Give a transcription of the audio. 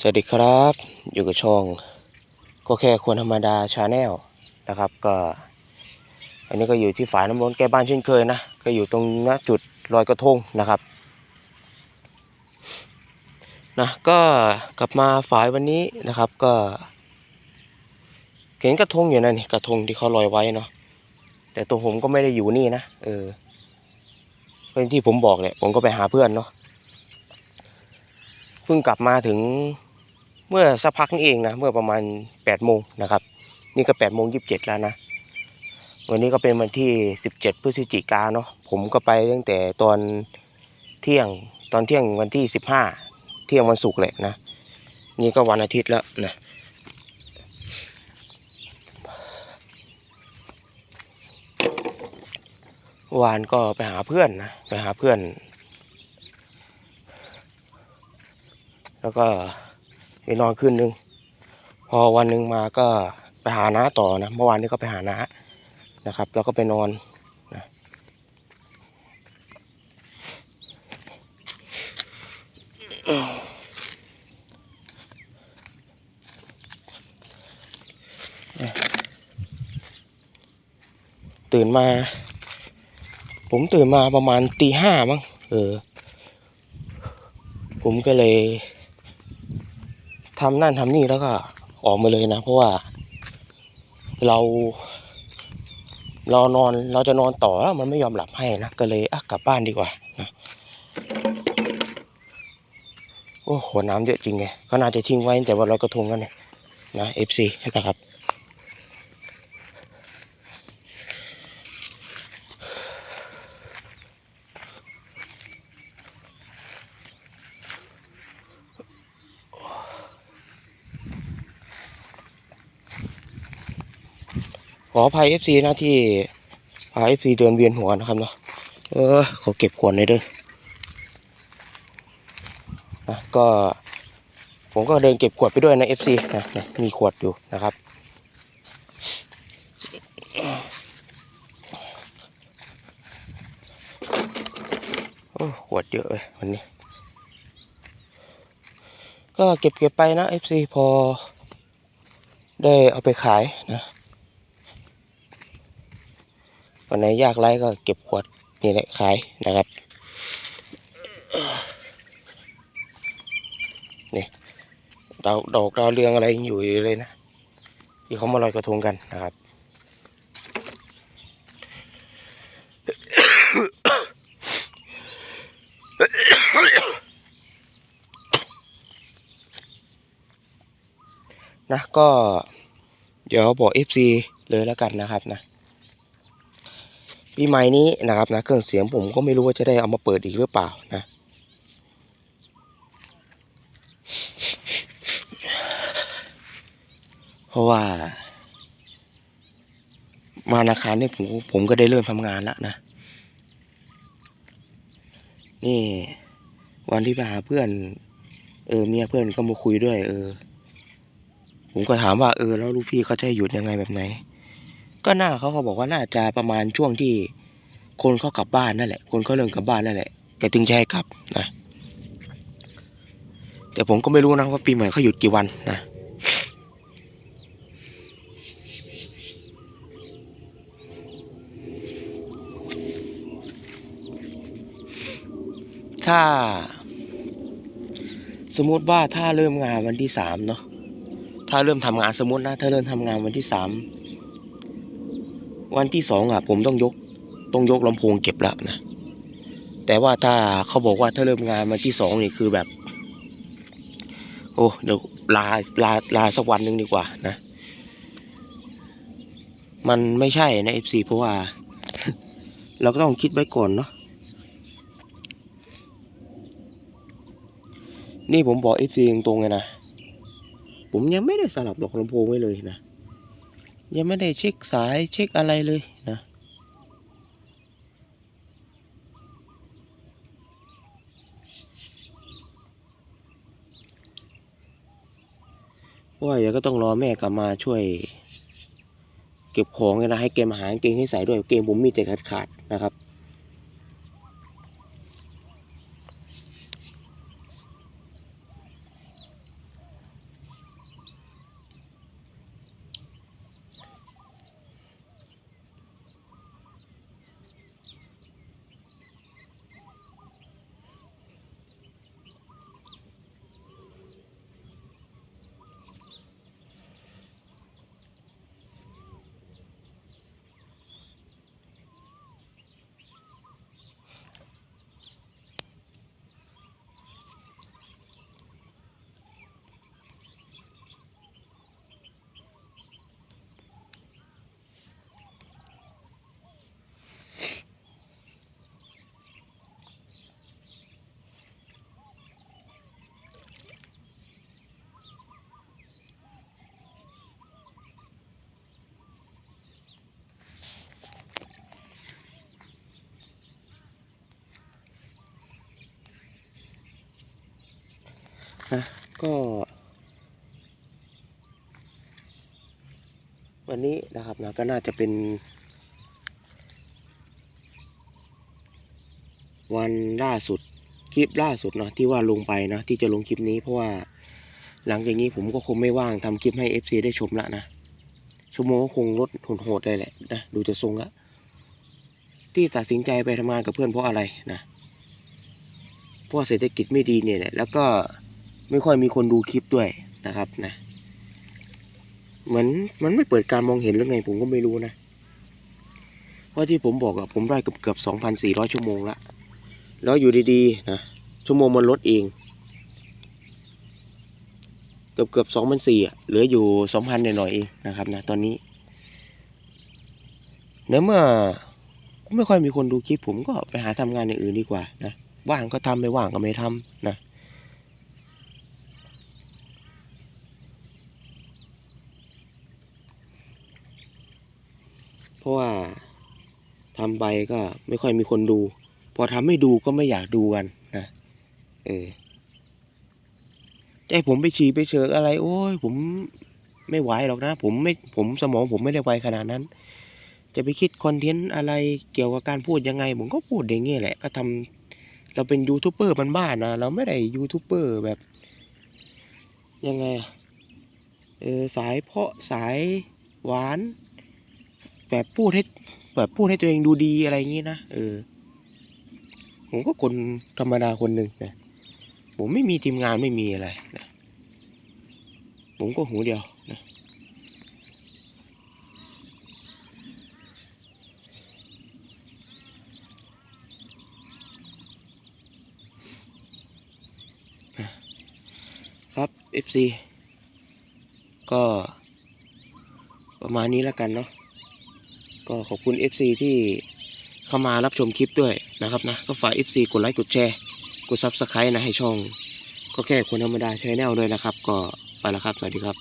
สวัสดีครับ อยู่กับช่องก็แค่คนธรรมดาชาแนลนะครับ ก็ อันนี้ก็อยู่ที่ฝายน้ำล้นแก้บ้านเช่นเคยนะก็อยู่ตรงณจุดลอยกระทงนะครับนะก็กลับมาฝายวันนี้นะครับก็ เห็นกระทงอยู่นะนี่กระทงที่เขาลอยไว้เนาะแต่ตัวผมก็ไม่ได้อยู่นี่นะเออเป็นที่ผมบอกเนี่ยผมก็ไปหาเพื่อนเนาะเพิ่งกลับมาถึง เมื่อสักพักนี้เองนะเมื่อประมาณ8ปดโมงนะครับ นี่ก็8ปดโมงยีแล้วนะ วันนี้ก็เป็นวันที่ 17 พฤศจิกาเนาะผมก็ไปตั้งแต่ตอนเที่ยงตอนเที่ยงวันที่ 15 เที่ยงวันศุกร์แหละนะ นี่ก็วันอาทิตย์แล้วนะวานก็ไปหาเพื่อนนะไปหาเพื่อน แล้วก็ ไปนอนคืนนึง พอวันหนึ่งมาก็ไปหาน้าต่อนะ เมื่อวานนี้ก็ไปหาน้านะครับ แล้วก็ไปนอนนะตื่นมา ผมตื่นมาประมาณตีห้ามั้งเออ ผมก็เลย ทำนั่นทำนี่แล้วก็ออกมาเลยนะ เพราะว่าเราเรานอนเราจะนอนต่อแล้วมันไม่ยอมหลับให้นะก็เลยอะกลับบ้านดีกว่านะโอ้โหน้ำเยอะจริงไงก็น่าจะทิ้งไว้ตั้งแต่วันลอยกระทงกันเนี่ยนะเอฟซีนะครับ ข ออภัย FC นะที่พา FC เดินเวียนหัวนะครับเนาะเออขอเก็บขวดหน่อยเด้อนะก็ ผมก็เดินเก็บขวดไปด้วยนะ FC นะนะมีขวดอยู่นะครับโอ้ขวดเยอะเลยวันนี้ ก็เก็บเก็บไปนะ FC พอ ได้เอาไปขายนะ วันไหนยากไรก็เก็บขวดนี่แหละขายนะครับนี่ดอกดอกดาวเรืองอะไรอยู่อยู่เลยนะที่เขามาลอยกระทงกันนะครับนะก็เดี๋ยวบอก FC เลยแล้วกันนะครับนะ ปีใหม่นี้นะครับนะเครื่องเสียงผมก็ไม่รู้ว่าจะได้เอามาเปิดอีกหรือเปล่านะ เพราะว่ามานาคารนี่ผมผมก็ได้เริ่มทำงานแล้วนะ นี่วันที่ไปหาเพื่อน เออเมียเพื่อนก็มาคุยด้วย เออ ผมก็ถามว่าเออแล้วลูกพี่เขาจะหยุดยังไงแบบไหน ก็น่าเขาก็บอกว่าน่าจะประมาณช่วงที่ คนเขากลับบ้านนั่นแหละ คนเขาเริ่มกลับบ้านนั่นแหละแกถึงจะให้กลับนะแต่ผมก็ไม่รู้นะว่าปีใหม่เขาหยุดกี่วันนะถ้า สมมุติว่าถ้าเริ่มงานวันที่สามเนาะถ้าเริ่มทำงานสมมตินะถ้าเริ่มทำงานวันที่สาม วันที่สองอะ ผมต้องยกต้องยกลำโพงเก็บแล้วนะแต่ว่าถ้าเขาบอกว่าถ้าเริ่มงานวันที่สองนี่คือแบบ โอ้เดี๋ยวลาลาลาสักวันหนึ่งดีกว่านะ มันไม่ใช่นะเอฟซีเพราะว่า เราก็ต้องคิดไว้ก่อนเนาะนี่ผมบอกเอฟซีตรงๆเลยนะ ผมยังไม่ได้สลับดอกลำโพงไว้เลยนะ ยังไม่ได้เช็คสายเช็คอะไรเลยนะเพราะว่าเดี๋ยวก็ต้องรอแม่กลับมาช่วย เก็บของนะให้เกมาหาเกงให้ใส่ด้วยเกมผมมีแต่ขาดๆนะครับ นะก็ วันนี้นะครับนะก็น่าจะเป็น วันล่าสุดคลิปล่าสุดเนาะที่ว่าลงไปนะที่จะลงคลิปนี้เพราะว่าหลังจากนี้ผมก็คงไม่ว่างทำคลิปให้ FC ได้ชมละนะชั่วโมงคงลดโหดเลยแหละนะดูจะทรงละที่ตัดสินใจไปทำงานกับเพื่อนเพราะอะไรนะเพราะเศรษฐกิจไม่ดีเนี่ยแหละแล้วก็ ไม่ค่อยมีคนดูคลิปด้วยนะครับนะ เหมือนมันไม่เปิดการมองเห็นหรือไงผมก็ไม่รู้นะเพราะที่ผมบอกอะผมได้เกือบเกือบสองพันสี่ร้อยชั่วโมงละแล้วอยู่ดีๆนะชั่วโมงมันลดเอง เกือบเกือบสองพันสี่อะเหลืออยู่สองพันหน่อยๆเองนะครับนะตอนนี้เนื่อเมื่อไม่ค่อยมีคนดูคลิปผมก็ไปหาทำงานอย่างอื่นดีกว่านะว่างก็ทำไม่ว่างก็ไม่ทำนะ ราะว่าทำไปก็ไม่ค่อยมีคนดู พอทำไม่ดูก็ไม่อยากดูกันนะเออใจผมไปฉี่ไปเชิกอะไร โอ้ยผมไม่ไหวหรอกนะ ผมไม่ผมสมองผมไม่ได้ไวขนาดนั้น จะไปคิดคอนเทนต์อะไรเกี่ยวกับการพูดยังไง ผมก็พูดอย่างงี้แหละ ก็ทำเราเป็นยูทูบเบอร์บ้านๆนะเราไม่ได้ยูทูบเบอร์แบบ ยังไงอะเออสายเพาะสายหวาน แบบพูดให้แบบพูดให้ตัวเองดูดีอะไรอย่างงี้นะเออ ผมก็คนธรรมดาคนหนึ่งนะผมไม่มีทีมงานไม่มีอะไรนะผมก็หูเดียวนะนะครับ FC ก็ประมาณนี้แล้วกันเนาะ ก็ขอบคุณ FC ที่เข้ามารับชมคลิปด้วยนะครับนะ ก็ฝาก FC กดไลค์กดแชร์ กดซับสไครต์นะให้ช่อง ก็แค่คนธรรมดาใช้แนลด้วยนะครับ ก็ไปแล้วครับ สวัสดีครับ